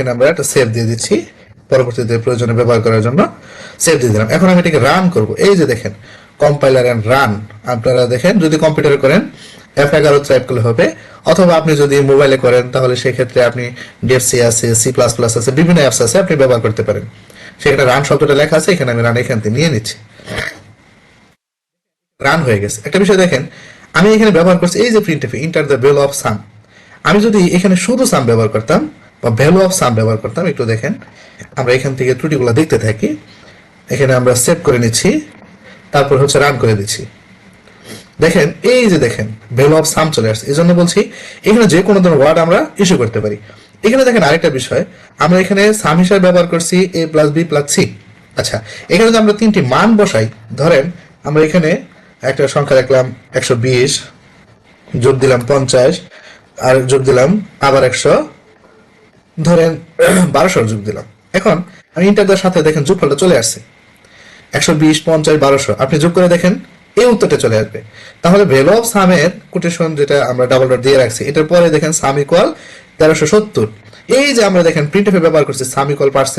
এখানে আমরা একটা সেভ দিয়ে দিচ্ছি। পরবর্তীতে প্রয়োজনে ব্যবহার করার জন্য সেভ দিয়ে দিলাম। এখন আমি এটাকে রান করব। এই যে দেখেন কম্পাইলার এন্ড রান আপনারা দেখেন, যদি করেন এফ এগারো টাইপ করলে হবে। অথবা আপনি যদি মোবাইলে করেন, তাহলে সেই ক্ষেত্রে আপনি ডিএফসি আছে সি প্লাস প্লাস আছে, বিভিন্ন অ্যাপস আছে, আপনি ব্যবহার করতে পারেন। সেখানে রান শব্দটা লেখা আছে, এখানে আমি রান এখান থেকে নিয়ে নিচ্ছি। রান হয়ে গেছে। একটা বিষয় দেখেন, আমি এখানে ব্যবহার করছি, এই যে enter the value of sum আমি যদি এখানে শুধু সাম ব্যবহার করতাম বা ভ্যালু অফ সাম ব্যবহার করতাম, একটু দেখেন। আমরা এখান থেকে ত্রুটিগুলো দেখতে থাকি। এখানে আমরা সেভ করে নিচ্ছি, তারপর হচ্ছে রান করে দিচ্ছি। দেখেন, এই যে দেখেন ভ্যালু অফ সাম চলে আসছে। এই জন্য বলছি, এখানে যে কোনো ধরনের ওয়ার্ড আমরা ইস্যু করতে পারি। এখানে দেখেন আরেকটা বিষয়, আমরা এখানে সাম হিসাবে ব্যবহার করছি A plus B plus C আচ্ছা এখানে যদি আমরা তিনটি মান বসাই, ধরেন আমরা এখানে একটা সংখ্যা রাখলাম একশো বিশ, যোগ দিলাম পঞ্চাশ, আর যোগ দিলাম আবার একশো ধরেন, বারোশোর যোগ দিলাম। এখন, আমি ইন্টারদের সাথে দেখেন যোগফলটা চলে আসছে। একশো বিশ, পঞ্চাশ, বারোশো। আপনি যোগ করে দেখেন, এই উত্তরটা চলে আসবে। তাহলে ভ্যালু অফ সামের কোটেশন যেটা আমরা ডাবল ডট দিয়ে রাখছি, এটার পরে দেখেন সাম ইকুয়াল তেরোশো সত্তর। এই যে আমরা দেখেন প্রিন্ট ব্যবহার করছি, সাম ইকুয়াল পার্সেন্ট